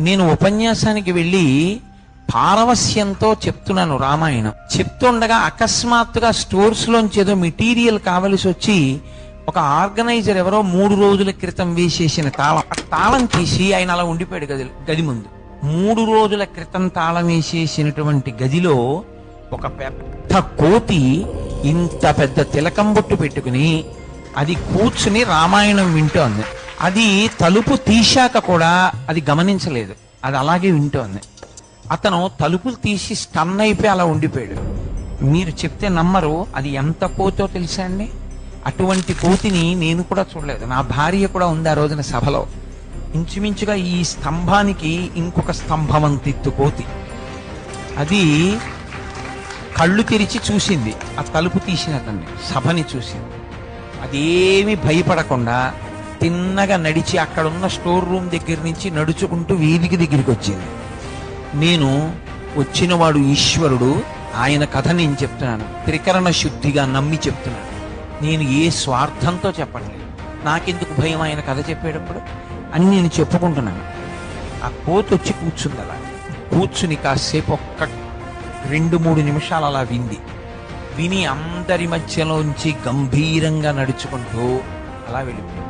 నేను ఉపన్యాసానికి వెళ్ళి పారవస్యంతో చెప్తున్నాను రామాయణం. చెప్తుండగా అకస్మాత్తుగా స్టోర్స్ లోంచి ఏదో మెటీరియల్ కావలసి వచ్చి ఒక ఆర్గనైజర్ ఎవరో మూడు రోజుల క్రితం వేసేసిన తాళం. తాళం తీసి ఆయన అలా ఉండిపోయాడు గది గది ముందు. మూడు రోజుల క్రితం తాళం వేసేసినటువంటి గదిలో ఒక పెద్ద కోతి ఇంత పెద్ద తిలకం బొట్టు పెట్టుకుని అది కూర్చుని రామాయణం వింటోంది. అది తలుపు తీశాక కూడా అది గమనించలేదు. అది అలాగే వింటోంది. అతను తలుపులు తీసి స్టన్ అయిపోయి అలా ఉండిపోయాడు. మీరు చెప్తే నమ్మరు అది ఎంత కోతో తెలుసా అండి? అటువంటి కోతిని నేను కూడా చూడలేదు. నా భార్య కూడా ఉంది ఆ రోజున సభలో. ఇంచుమించుగా ఈ స్తంభానికి ఇంకొక స్తంభం అంతెత్తు కోతి. అది కళ్ళు తెరిచి చూసింది. ఆ తలుపు తీసిన అతన్ని సభని చూసింది. అదేమి భయపడకుండా తిన్నగా నడిచి అక్కడున్న స్టోర్ రూమ్ దగ్గర నుంచి నడుచుకుంటూ వీధికి దగ్గరికి వచ్చింది. నేను వచ్చినవాడు ఈశ్వరుడు ఆయన కథ నేను చెప్తున్నాను. త్రికరణ శుద్ధిగా నమ్మి చెప్తున్నాను. నేను ఏ స్వార్థంతో చెప్పట్లేదు. నాకెందుకు భయం ఆయన కథ చెప్పేటప్పుడు? అని నేను చెప్పుకుంటున్నాను. ఆ కోతి వచ్చి కూర్చుంది అలా. కూర్చుని కాసేపు ఒక్క రెండు మూడు నిమిషాలు అలా వింది. విని అందరి మధ్యలోంచి గంభీరంగా నడుచుకుంటూ అలా వెళ్ళిపోయింది.